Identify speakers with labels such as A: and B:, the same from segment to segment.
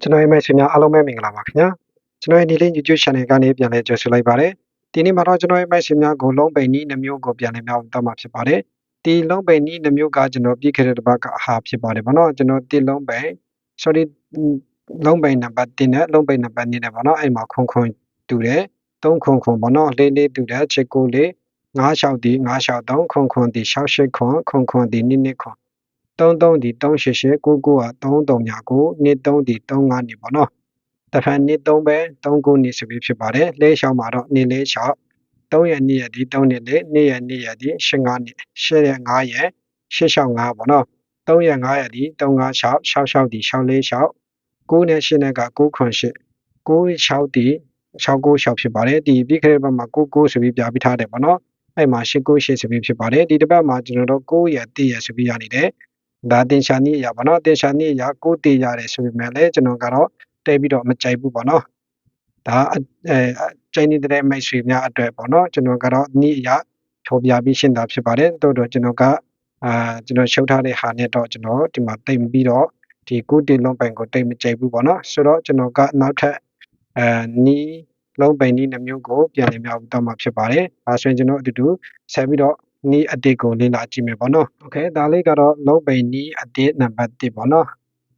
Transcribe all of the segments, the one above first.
A: ကျွန်တော်ရဲ့မိတ်ဆွေများအားလုံးပဲမင်္ဂလာပါခင်ဗျာကျွန်တော်ရဲ့ဒီလေး YouTube Channel ကနေပြန်လဲကြိုဆိုလိုက်ပါတယ်ဒီနေ့မှာတော့ကျွန်တော်ရဲ့မိတ်ဆွေများကိုလုံးပိန်နီးနှမျိုးကိုပြန်လဲမြောက်တော့မှာဖြစ်ပါတယ်ဒီလုံးပိန်နီးနှမျိုးကကျွန်တော်ပြည့်ခဲ့တဲ့တစ်ပတ်ကအဟာဖြစ်ပါတယ်ဗောနော်ကျွန်တော်တိလုံးပိန် sorry လုံးပိန်နံပါတ်1နဲ့လုံးပိန်နံပါတ်2နဲ့ဗောနော်အဲ့မှာခွန်ခွန်တူတယ်3ခွန်ခွန်ဗောနော်လေးလေးတူတယ်ချစ်ကိုလေး9လျှောက်ဒီ9လျှောက်3ခွန်ခွန်ဒီ68ခွန်ခွန်ခွန်ဒီ2နှစ်ခွန် 33ဒီ388 99က33ညာကိုနှစ်3ဒီ35နှစ်ပေါ့နော်တဖန်နှစ်3ပဲ39နှစ်ဆိုပြီးဖြစ်ပါတယ်လဲလျှောက်မှာတော့နှစ်လဲလျှောက်3ရက်2ရက်ဒီ3နှစ်လေး2ရက်2ရက်ဒီ15နှစ်10ရက်5ရက်665ပေါ့နော်3ရက်5ရက်ဒီ356 66ဒီ6လေး6 9နဲ့8နဲ့က9ခွန်8 9 6ဒီ696ဖြစ်ပါတယ်ဒီပြီးခဲ့တဲ့ဘက်မှာ99ဆိုပြီးပြပြထားတယ်ပေါ့နော်အဲ့မှာ898ဆိုပြီးဖြစ်ပါတယ်ဒီတစ်ပတ်မှာကျွန်တော်တို့9ရက်1ရက်ဆိုပြီးရနေတယ် ဒါတင်ရှာနည်းအရာပေါ့နော်တင်ရှာနည်းအရာကိုတည်ရတယ်ဆိုပေမဲ့လည်းကျွန်တော်ကတော့တိတ်ပြီးတော့မကြိုက်ဘူးပေါ့နော်ဒါအဲကျင်းနေတဲ့မိတ်ဆွေများအတွက်ပေါ့နော်ကျွန်တော်ကတော့နည်းအရာထော်ပြပြီးရှင်းတာဖြစ်ပါတယ်တိုးတော့ကျွန်တော်ကအာကျွန်တော်ရှုပ်ထားတဲ့ဟာနဲ့တော့ကျွန်တော်ဒီမှာတိတ်ပြီးတော့ဒီကိုတင်လုံးပိုင်ကိုတိတ်မကြိုက်ဘူးပေါ့နော်ဆိုတော့ကျွန်တော်ကနောက်ထပ်အဲနီးလုံးပိုင်နီးနှမျိုးကိုပြန်လည်မြောက်တော့မှာဖြစ်ပါတယ်ဒါဆိုရင်ကျွန်တော်အတူတူဆက်ပြီးတော့ နီးအတစ်ကိုလေ့လာကြည့်မယ်ပေါ့နော်။ Okay ဒါလေးကတော့လုံးပိန်နီးအတစ်နံပါတ်1ပေါ့နော်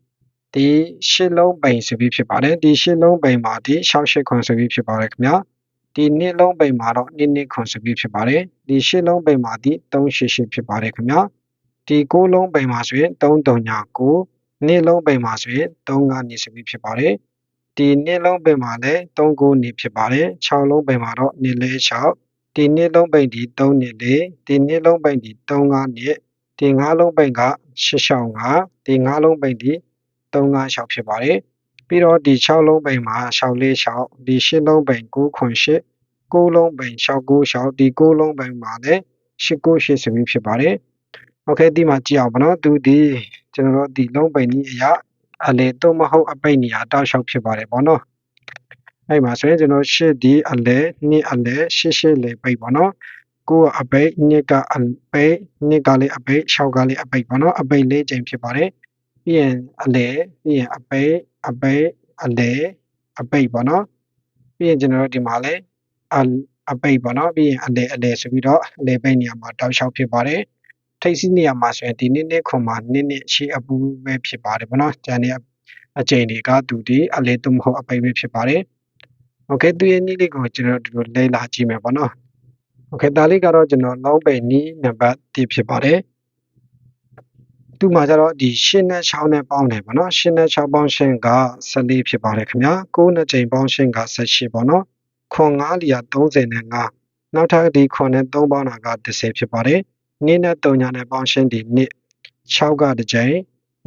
A: ။ဒီရှစ်လုံးပိန်ဆိုပြီးဖြစ်ပါတယ်။ဒီရှစ်လုံးပိန်မှာဒီ68ခွန်ဆိုပြီးဖြစ်ပါတယ်ခင်ဗျာ။ဒီနှစ်လုံးပိန်မှာတော့နှစ်နှစ်ခွန်ဆိုပြီးဖြစ်ပါတယ်။ဒီရှစ်လုံးပိန်မှာဒီ388ဖြစ်ပါတယ်ခင်ဗျာ။ဒီကိုးလုံးပိန်မှာဆိုရင်339နှစ်လုံးပိန်မှာဆိုရင်3ကနေဆိုပြီးဖြစ်ပါတယ်။ဒီနှစ်လုံးပင်မှာလည်း3ကိုနေဖြစ်ပါတယ်6လုံးပင်မှာတော့နေလဲ6 ဒီနှစ်လုံးပိန်ဒီ3နှစ်လေဒီနှစ်လုံးပိန်ဒီ35နှစ်ဒီ5လုံးပိန်က665ဒီ5လုံးပိန်ဒီ356ဖြစ်ပါတယ်ပြီးတော့ဒီ6လုံးပိန်မှာ646ဒီ8လုံးပိန်9ခွန်8 9လုံးပိန်696ဒီ9လုံးပိန်မှာလည်း898ဆိုပြီးဖြစ်ပါတယ်โอเคဒီမှာကြည့်အောင်ဗောနော်သူဒီကျွန်တော်တို့ဒီလုံးပိန်ကြီးအရာအလေတော့မဟုတ်အပိတ်နေရာတောက်လျှောက်ဖြစ်ပါတယ်ဗောနော် အဲ့မှာဆိုရင်ကျွန်တော်ရှစ်ဒီအလဲနှစ်အလဲရှစ်ရှစ်လေပိတ်ပေါ့နော်ကိုကအပိတ်နှစ်ကအပိတ်နှစ်ကလည်းအပိတ်၆ကလည်းအပိတ်ပေါ့နော်အပိတ်လေးချိန်ဖြစ်ပါတယ်ပြီးရင်အလဲပြီးရင်အပိတ်အပိတ်အလဲအပိတ်ပေါ့နော်ပြီးရင်ကျွန်တော်တို့ဒီမှာလဲအအပိတ်ပေါ့နော်ပြီးရင်အလဲအလဲဆိုပြီးတော့အလဲပိတ်နေရာမှာတောက်လျှောက်ဖြစ်ပါတယ်ထိတ်စီးနေရာမှာဆိုရင်ဒီနှစ်နှစ်ခွန်မှာနှစ်နှစ်ရှေ့အပူပဲဖြစ်ပါတယ်ပေါ့နော်ကျန်တဲ့အချိန်တွေကသူဒီအလဲသူမဟုတ်အပိတ်ပဲဖြစ်ပါတယ် okay သူရဲ့နီးလေးကိုကျွန်တော်ဒီလိုလေ့လာကြည့်မယ်ပေါ့နော် okay ဒါလေးကတော့ကျွန်တော် long ပဲနီးနံပါတ်1ဖြစ်ပါတယ်သူမှာကျတော့ဒီ6နဲ့6နဲ့ပေါင်းတယ်ပေါ့နော်6နဲ့6ပေါင်းရှင်က14ဖြစ်ပါတယ်ခင်ဗျာ9နဲ့ချိန်ပေါင်းရှင်က18ပေါ့နော်ခွန်9လီယာ30နဲ့5နောက်ထပ်ဒီခွန်နဲ့3ပေါင်းတာက10ဖြစ်ပါတယ်နင်းနဲ့3ညာနဲ့ပေါင်းရှင်ဒီ1 6ကတစ်ချိန်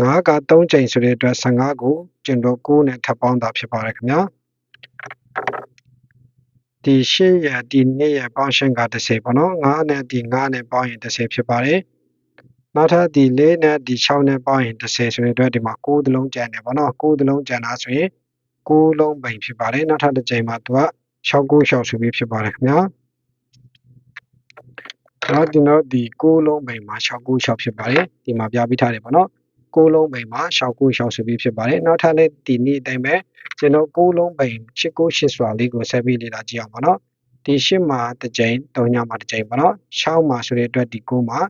A: 9က3ချိန်ဆိုတဲ့အတွက်15ကိုကျွန်တော်9နဲ့ထပ်ပေါင်းတာဖြစ်ပါတယ်ခင်ဗျာ ဒီ8ရဒီ2ရပေါင်းရှင်းက30ပေါ့နော်9နဲ့ဒီ9နဲ့ပေါင်းရင်30ဖြစ်ပါတယ်နောက်ထပ်ဒီ4နဲ့ဒီ6နဲ့ပေါင်းရင်30ဆိုရင်အတွက်ဒီမှာ9သလုံးကျန်တယ်ပေါ့နော်9သလုံးကျန်တာဆိုရင်9လုံးပိန်ဖြစ်ပါတယ်နောက်ထပ်တစ်ချိန်မှာသူက6 9 6ဆိုပြီးဖြစ်ပါတယ်ခင်ဗျာတော့ဒီတော့ဒီ6လုံးပိန်မှာ6 9 6ဖြစ်ပါတယ်ဒီမှာပြပေးထားတယ်ပေါ့နော် 6လုံးပိန်မှာ6 9 6ဆိုပြီးဖြစ်ပါတယ်နောက်ထပ်လည်းဒီနေ့အတိုင်းပဲကျွန်တော်6လုံးပိန်8 9 8ဆိုတာလေးကိုဆက်ပြီးလေ့လာကြည့်အောင်ပေါ့နော်ဒီ8မှာတစ်ချိန်3ညမှာတစ်ချိန်ပေါ့နော်6မှာဆိုတဲ့အတွက်ဒီ9မှာ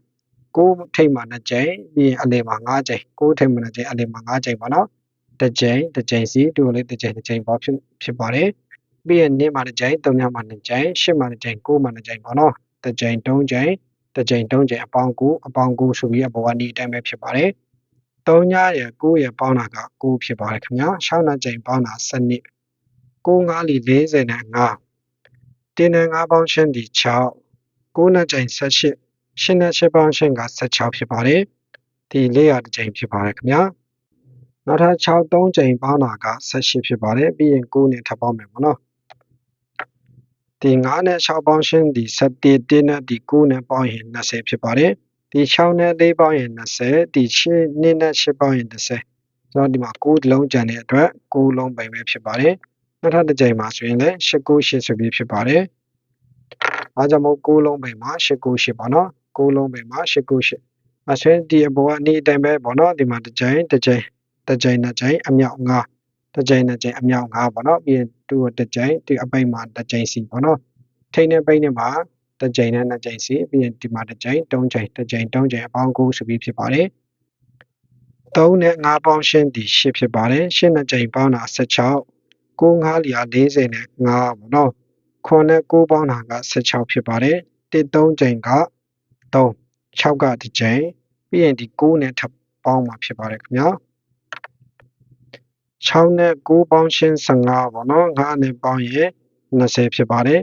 A: 6ထိပ်မှာ2ချိန်ပြီးရင်အလယ်မှာ5ချိန်6ထိပ်မှာ2ချိန်အလယ်မှာ5ချိန်ပေါ့နော်တစ်ချိန်တစ်ချိန်စီတူလေးတစ်ချိန်တစ်ချိန်ပေါ့ဖြစ်ဖြစ်ပါတယ်ပြီးရင်နေ့မှာတစ်ချိန်3ညမှာ2ချိန်8မှာ2ချိန်9မှာ2ချိန်ပေါ့နော်တစ်ချိန်3ချိန်တစ်ချိန်3ချိန်အပေါင်း9အပေါင်း9ဆိုပြီးအပေါ်ကနေအတိုင်းပဲဖြစ်ပါတယ် 3ညရယ်9ရယ်ပေါင်းတာက9ဖြစ်ပါတယ်ခင်ဗျာ6နှစ်ချိန်ပေါင်းတာ7နှစ်9 5လီ40နဲ့5တင်းနဲ့5ပေါင်းရှင်းဒီ6 9နှစ်ချိန်18ရှင်းနဲ့ရှင်းပေါင်းရှင်းက16ဖြစ်ပါတယ်ဒီ400တစ်ချိန်ဖြစ်ပါတယ်ခင်ဗျာနောက်ထပ်6 3ချိန်ပေါင်းတာက18ဖြစ်ပါတယ်ပြီးရင်9နဲ့ထပ်ပေါင်းမယ်ပေါ့နော်ဒီ9နဲ့6ပေါင်းရှင်းဒီ7တင်းနဲ့ဒီ9နဲ့ပေါင်းရင်20ဖြစ်ပါတယ် ဒီ6နဲ့4ပေါင်းရင်20ဒီ8နဲ့8ပေါင်းရင်30ကျွန်တော်ဒီမှာ9လုံးကျန်တဲ့အတွက်9လုံးပိုင်ပဲဖြစ်ပါတယ်နောက်ထပ်တစ်ကြိမ်မှာဆိုရင်လည်း8 9 8ဆိုပြီးဖြစ်ပါတယ်အားကြောင့်မို့9လုံးပိန်မှာ8 9 8ပေါ့နော်6လုံးပဲမှာ8 9 8အဆွဲဒီအပေါ်ကနေအတိုင်းပဲပေါ့နော်ဒီမှာတစ်ကြိမ်တစ်ကြိမ်တစ်ကြိမ်နှစ်ကြိမ်အမြောက်9တစ်ကြိမ်တစ်ကြိမ်အမြောက်5ပေါ့နော်ပြီးရင်တူတစ်ကြိမ်ဒီအပိတ်မှာတစ်ကြိမ်စီပေါ့နော်ထိန်းနဲ့ပိတ်နဲ့မှာ တစ်ကြိမ်နဲ့နှစ်ကြိမ်စီပြီးရင်ဒီမှာတစ်ကြိမ်၃ကြိမ်တစ်ကြိမ်၃ကြိမ်အပေါင်း9ဆိုပြီးဖြစ်ပါတယ်3နဲ့5ပေါင်းရှင်းဒီ10ဖြစ်ပါတယ်10နှစ်ကြိမ်ပေါင်းတာ16 9 5လျာ40နဲ့5ပေါ့နော်ခွန်နဲ့9ပေါင်းတာက16ဖြစ်ပါတယ်1 3ကြိမ်က3 6ကတစ်ကြိမ်ပြီးရင်ဒီ9နဲ့ထပ်ပေါင်းမှာဖြစ်ပါတယ်ခင်ဗျာ6နဲ့9ပေါင်းရှင်း15ပေါ့နော်9နဲ့ပေါင်းရင်20ဖြစ်ပါတယ်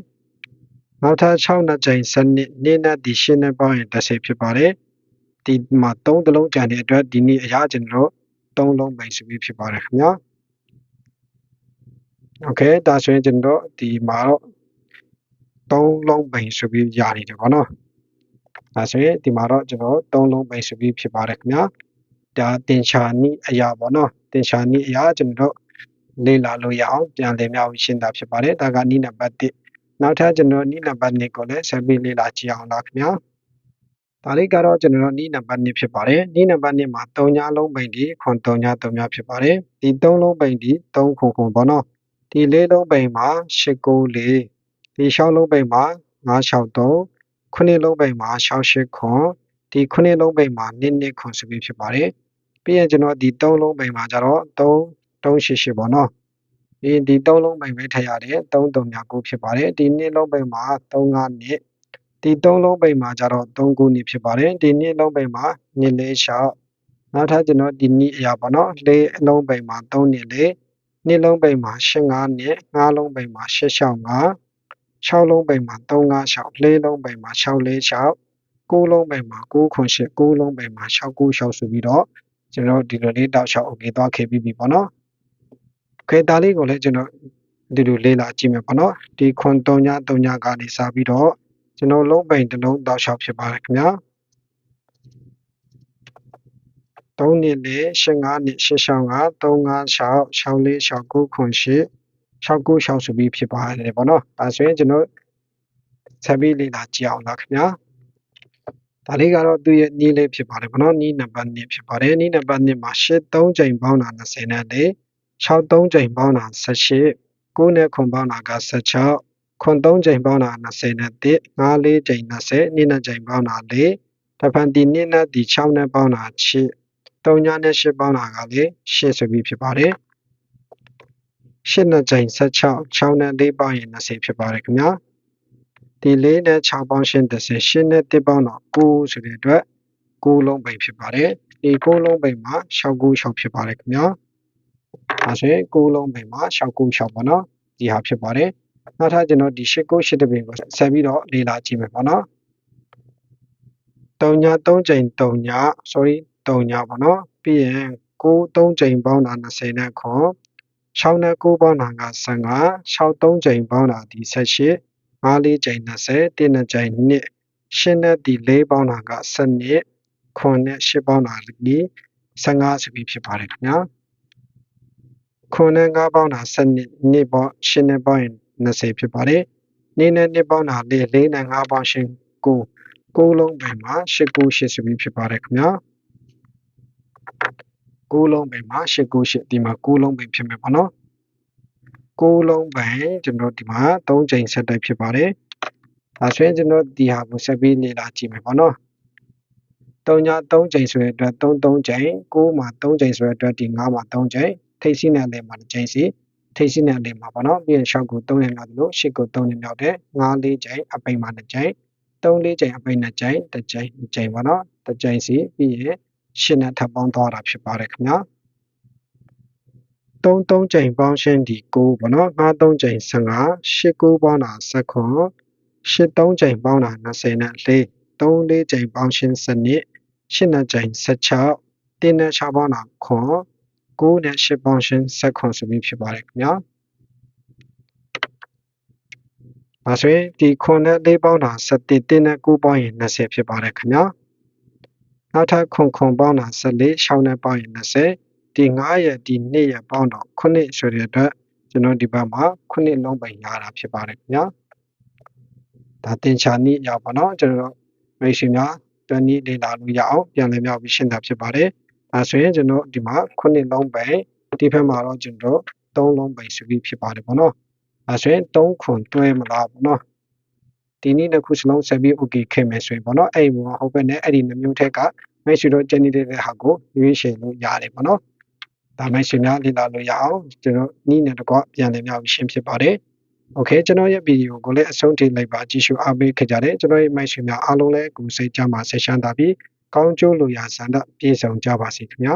A: နောက်ထပ်6နှစ်ကြိမ်စနစ်နေ့နဲ့ဒီရှင်းနဲ့ပေါင်းရင်10ဖြစ်ပါတယ်ဒီမှာ3တလုံးကြံတဲ့အတွက်ဒီနေ့အရာကျွန်တော်3လုံးပိန်စုပြီးဖြစ်ပါတယ်ခင်ဗျာโอเคဒါဆိုရင်ကျွန်တော်ဒီမှာတော့3လုံးပိန်ဆိုပြီးရနေတယ်ပေါ့နော်ဒါဆိုရင်ဒီမှာတော့ကျွန်တော်3လုံးပိန်ဆိုပြီးဖြစ်ပါတယ်ခင်ဗျာဒါတင်ချာနိအရာပေါ့နော်တင်ချာနိအရာကျွန်တော်လေ့လာလို့ရအောင်ပြန်လည်မြောက်ရှင်းတာဖြစ်ပါတယ်ဒါကနိနံပါတ်1 နောက်ထပ်ကျွန်တော်နိနံပါတ်2ကိုလည်းဆက်ပြီးလေ့လာကြည့်အောင်လားခင်ဗျာဒါလေးကတော့ကျွန်တော်နိနံပါတ်2ဖြစ်ပါတယ်နိနံပါတ်2မှာ3ညလုံးပိန်ဒီခွန်3ည3ညဖြစ်ပါတယ်ဒီ3လုံးပိန်ဒီ3ခွန်ခွန်ပေါ့နော်ဒီ၄လုံးပိန်မှာ8 9 4ဒီ6လုံးပိန်မှာ9 6 3ခုနှစ်လုံးပိန်မှာ6 8ခွန်ဒီခုနှစ်လုံးပိန်မှာ2 2ခွန်ဆိုပြီးဖြစ်ပါတယ်ပြီးရင်ကျွန်တော်ဒီ3လုံးပိန်မှာကျတော့3 388ပေါ့နော် ဒီဒီ3လုံးပိန်ပဲထည့်ရတယ်3 3ည9ဖြစ်ပါတယ်ဒီနှစ်လုံးပိန်မှာ3 5နှစ်ဒီ3လုံးပိန်မှာကျတော့3 9နှစ်ဖြစ်ပါတယ်ဒီနှစ်လုံးပိန်မှာနှစ်လေး6နောက်ထပ်ကျွန်တော်ဒီနှစ်အရာပေါ့နော်လေးအလုံးပိန်မှာ3နှစ်လေးနှစ်လုံးပိန်မှာ8 5နှစ်5လုံးပိန်မှာ8 6 5 6လုံးပိန်မှာ3 5 6လေးလုံးပိန်မှာ6 4 6 9လုံးပိန်မှာ9ခွန်8 9လုံးပိန်မှာ6 9 6ဆိုပြီးတော့ကျွန်တော်ဒီလိုလေးတောက်လျှောက်အုပ်ပြီးသွားခဲ့ပြီးပြီပေါ့နော် ခဲတာလေးကိုလည်းကျွန်တော်ဒီလိုလေးလာကြည့်မယ်ပေါ့နော်ဒီခွန်3ည3ညကနေစပြီးတော့ကျွန်တော်လုံးပိန်တစ်လုံးတောက်လျှောက်ဖြစ်ပါတယ်ခင်ဗျာ3နှစ်လေ85နှစ်85 356 64 69ခွန်8 69 6ဆိုပြီးဖြစ်ပါတယ်ပေါ့နော်အဲဆိုရင်ကျွန်တော်ဆက်ပြီးလေ့လာကြည့်အောင်လားခင်ဗျာဒါလေးကတော့သူ့ရဲ့နီးလေးဖြစ်ပါတယ်ပေါ့နော်နီးနံပါတ်2ဖြစ်ပါတယ်နီးနံပါတ်2မှာ8 3ချိန်ပေါင်းတာ20နဲ့ လေ6 3ချိန်ပေါင်းတာ18 9နဲ့ခွန်ပေါင်းတာက16ခွန်3ချိန်ပေါင်းတာ20နဲ့1 5 4ချိန်20နိနဲ့ချိန်ပေါင်းတာ4တဖန်ဒီနိနဲ့ဒီ6နဲ့ပေါင်းတာ8 3ညနဲ့8ပေါင်းတာကလေ8ဆိုပြီးဖြစ်ပါတယ်8နဲ့ချိန်16 6နဲ့4ပေါင်းရင်20ဖြစ်ပါတယ်ခင်ဗျာဒီ4နဲ့6ပေါင်းရှင်း30 8နဲ့1ပေါင်းတော့9ဆိုတဲ့အတွက်9လုံးပိန်ဖြစ်ပါတယ်ဒီ9လုံးပိန်မှာ6 9 6ဖြစ်ပါတယ်ခင်ဗျာ ဒါဆိုရင်9လုံးပိန်မှာ6 9 6ပေါ့နော်ဒီဟာဖြစ်ပါတယ်နောက်ထပ်ကျွန်တော်ဒီ8 9 8တပင်ကိုဆက်ပြီးတော့လေ့လာကြည့်မယ်ပေါ့နော်3ည3ချိန်3ည sorry 3ညပေါ့နော်ပြီးရင်9 3ချိန်ပေါင်းတာ20နဲ့ခွန်6နဲ့9ပေါင်းတာက15 6 3ချိန်ပေါင်းတာဒီ18 5 4ချိန်20 1နဲ့ချိန်2 8နဲ့ဒီ4ပေါင်းတာက12ခွန်နဲ့8ပေါင်းတာဒီ15ဆိုပြီးဖြစ်ပါတယ်ခင်ဗျာ ခွန်နဲ့9ပေါင်းတာ12နှစ်ပေါ့8နဲ့ပေါင်းရင်20ဖြစ်ပါတယ်နေနဲ့နှစ်ပေါင်းတာ4 4နဲ့5ပေါင်းရှင်9 9လုံးပဲမှာ8 9 8ဆိုပြီးဖြစ်ပါတယ်ခင်ဗျာ9လုံးပဲမှာ8 9 8ဒီမှာ9လုံးပဲဖြစ်မယ်ပေါ့နော်9လုံးပဲကျွန်တော်ဒီမှာ3ချိန်ဆက်တိုက်ဖြစ်ပါတယ်ဒါဆိုရင်ကျွန်တော်ဒီဟာကိုဆက်ပြီးလေ့လာကြည့်မယ်ပေါ့နော်3ည3ချိန်ဆိုတဲ့အတွက်3 3ချိန်9မှာ3ချိန်ဆိုတဲ့အတွက်ဒီ9မှာ3ချိန် ထိပ်စီးနဲ့လည်းမှာတစ်ချိန်စီထိပ်စီးနဲ့လည်းမှာပေါ့နော်ပြီးရင်6ကို3နဲ့မြောက်တယ်လို့8ကို3နဲ့မြောက်တယ်9 4ချိန်အပိန်မှာတစ်ချိန်3 4ချိန်အပိန်နှစ်ချိန်တစ်ချိန်တစ်ချိန်ပေါ့နော်တစ်ချိန်စီပြီးရင်8နဲ့ထပ်ပေါင်းသွားတာဖြစ်ပါတယ်ခင်ဗျာ3 3ချိန်ပေါင်းရှင်းဒီ9ပေါ့နော်9 3ချိန်15 8 9ပေါင်းတာ19 8 3ချိန်ပေါင်းတာ20နဲ့4 3 4ချိန်ပေါင်းရှင်းစနစ်8နဲ့ချိန်16 1နဲ့6ပေါင်းတာခွန် 9နဲ့10ပေါင်းရှင်းဆက်ခွန်ဆိုပြီးဖြစ်ပါတယ်ခင်ဗျာ။ဒါဆိုရင်ဒီခွန်နဲ့၄ပေါင်းတာ17တင်းနဲ့9ပေါင်းရင်20ဖြစ်ပါတယ်ခင်ဗျာ။နောက်ထပ်ခွန်ခွန်ပေါင်းတာ14ရှောင်းနဲ့ပေါင်းရင်20ဒီ9ရဲ့ဒီ2ရဲ့ပေါင်းတော့9ဆိုတဲ့အတွက်ကျွန်တော်ဒီဘက်မှာ9လုံးပိုင်ရတာဖြစ်ပါတယ်ခင်ဗျာ။ဒါတင်ချာနည်းရပါတော့ကျွန်တော်မိတ်ဆွေများတနည်းလေ့လာလို့ရအောင်ပြန်လည်မြောက်ပြီးရှင်းတာဖြစ်ပါတယ်။ ဒါဆိုရင်ကျွန်တော်ဒီမှာခုနှစ်လုံးပဲဒီဘက်မှာတော့ကျွန်တော် 3လုံးပိန်ဆိုပြီးဖြစ်ပါတယ်ပေါ့နော်အဲဆိုရင်3ခွန်တွဲမလားပေါ့နော်ဒီနည်းတစ်ခုစလုံးဆက်ပြီး okay ခဲ့မယ်ဆိုရင်ပေါ့နော်အဲ့ဒီမှာဟုတ်ပဲနဲ့အဲ့ဒီနှမျိုးထက်ကမိတ်ဆွေတို့ကျန်နေတဲ့ဟာကိုရွေးချယ်လို့ရတယ်ပေါ့နော်ဒါမိတ်ဆွေများလေ့လာလို့ရအောင်ကျွန်တော်နည်းနဲ့တကွပြန်လည်မြောက်ရှင်းဖြစ်ပါတယ်โอเคကျွန်တော်ရဲ့ဗီဒီယိုကိုလည်းအဆုံးထိလိုက်ပါကြည့်ရှုအားပေးခဲ့ကြတယ်ကျွန်တော်ရဲ့မိုက်ရှင်များအားလုံးလည်းကိုယ်စိတ်ကြမှာဆက်ရှမ်းတာပြီး ကောင်းကျိုးလိုရာဆန္ဒပြည့်စုံကြပါစေခင်ဗျာ